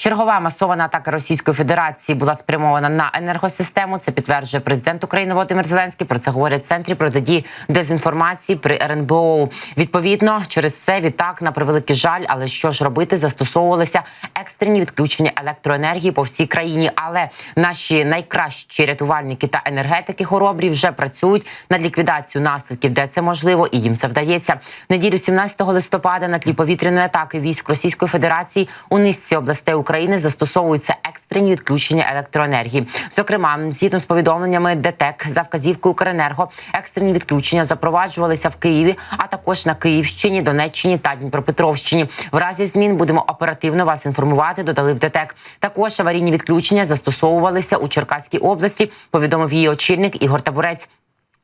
Чергова масована атака Російської Федерації була спрямована на енергосистему. Це підтверджує президент України Володимир Зеленський. Про це говорять в центрі протидії дезінформації при РНБО. Відповідно, через це відтак на превеликий жаль. Але що ж робити? Застосовувалися екстрені відключення електроенергії по всій країні. Але наші найкращі рятувальники та енергетики хоробрі вже працюють над ліквідацією наслідків, де це можливо, і їм це вдається. Неділю 17 листопада на тлі повітряної атаки військ Російської Федерації у низці областей України застосовуються екстрені відключення електроенергії. Зокрема, згідно з повідомленнями ДТЕК за вказівкою Укренерго, екстрені відключення запроваджувалися в Києві, а також на Київщині, Донеччині та Дніпропетровщині. В разі змін будемо оперативно вас інформувати. Додали в ДТЕК. Також аварійні відключення застосовувалися у Черкаській області. Повідомив її очільник Ігор Табурець.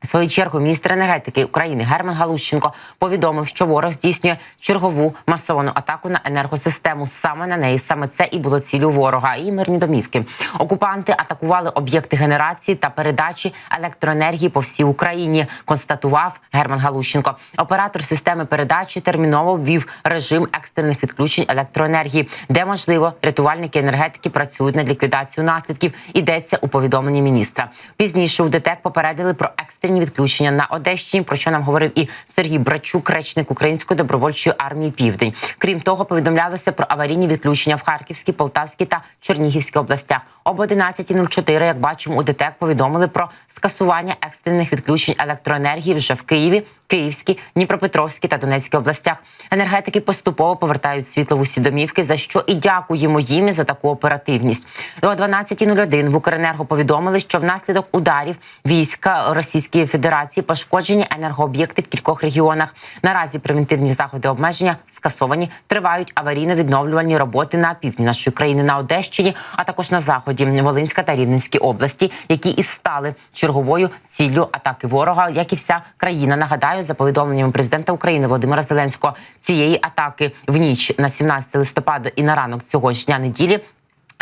В свою чергу міністр енергетики України Герман Галущенко повідомив, що ворог здійснює чергову масовану атаку на енергосистему. Саме на неї саме це і було цілю ворога. І мирні домівки. Окупанти атакували об'єкти генерації та передачі електроенергії по всій Україні. Констатував Герман Галущенко. Оператор системи передачі терміново ввів режим екстрених відключень електроенергії, де можливо рятувальники енергетики працюють над ліквідацією наслідків. Йдеться у повідомленні міністра. Пізніше у ДТЕК попередили про екстрені відключення на Одещині, про що нам говорив і Сергій Брачук, речник Української добровольчої армії Південь. Крім того, повідомлялося про аварійні відключення в Харківській, Полтавській та Чернігівській областях. Об 11.04, як бачимо, у ДТЕК повідомили про скасування екстрених відключень електроенергії вже в Києві. Київській, Дніпропетровській та Донецькій областях енергетики поступово повертають світло в усі домівки, за що і дякуємо їм за таку оперативність. О 12.01 в Укренерго повідомили, що внаслідок ударів війська Російської Федерації пошкоджені енергооб'єкти в кількох регіонах. Наразі превентивні заходи обмеження скасовані. Тривають аварійно-відновлювальні роботи на півдні нашої країни на Одещині, а також на заході Волинська та Рівненській області, які і стали черговою ціллю атаки ворога, як і вся країна. Нагадаю, за повідомленнями президента України Володимира Зеленського цієї атаки в ніч на 17 листопада і на ранок цього ж дня неділі.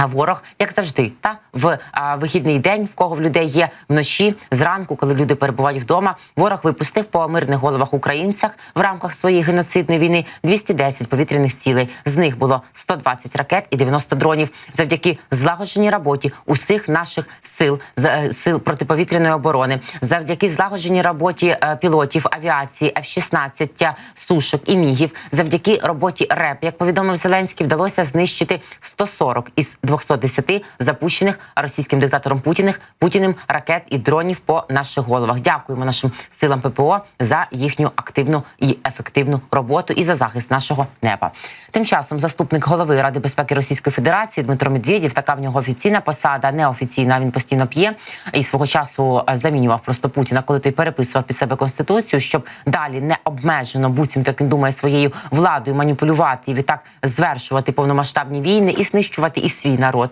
Ворог, як завжди, та в а, вихідний день, в кого в людей є вночі, зранку, коли люди перебувають вдома, ворог випустив по мирних головах українцях в рамках своєї геноцидної війни 210 повітряних цілей. З них було 120 ракет і 90 дронів. Завдяки злагодженій роботі усіх наших сил з е, сил протиповітряної оборони, завдяки злагодженій роботі е, пілотів авіації F-16, сушок і мігів, завдяки роботі РЕП, як повідомив Зеленський, вдалося знищити 140 із 210 запущених російським диктатором Путіним Путіним ракет і дронів по наших головах. Дякуємо нашим силам ППО за їхню активну і ефективну роботу і за захист нашого неба. Тим часом заступник голови Ради безпеки Російської Федерації Дмитро Медведєв, така в нього офіційна посада, неофіційна. Він постійно п'є і свого часу е, замінював просто Путіна, коли той переписував під себе конституцію, щоб далі не обмежено буцім так він думає своєю владою маніпулювати і відтак звершувати повномасштабні війни і знищувати і народ.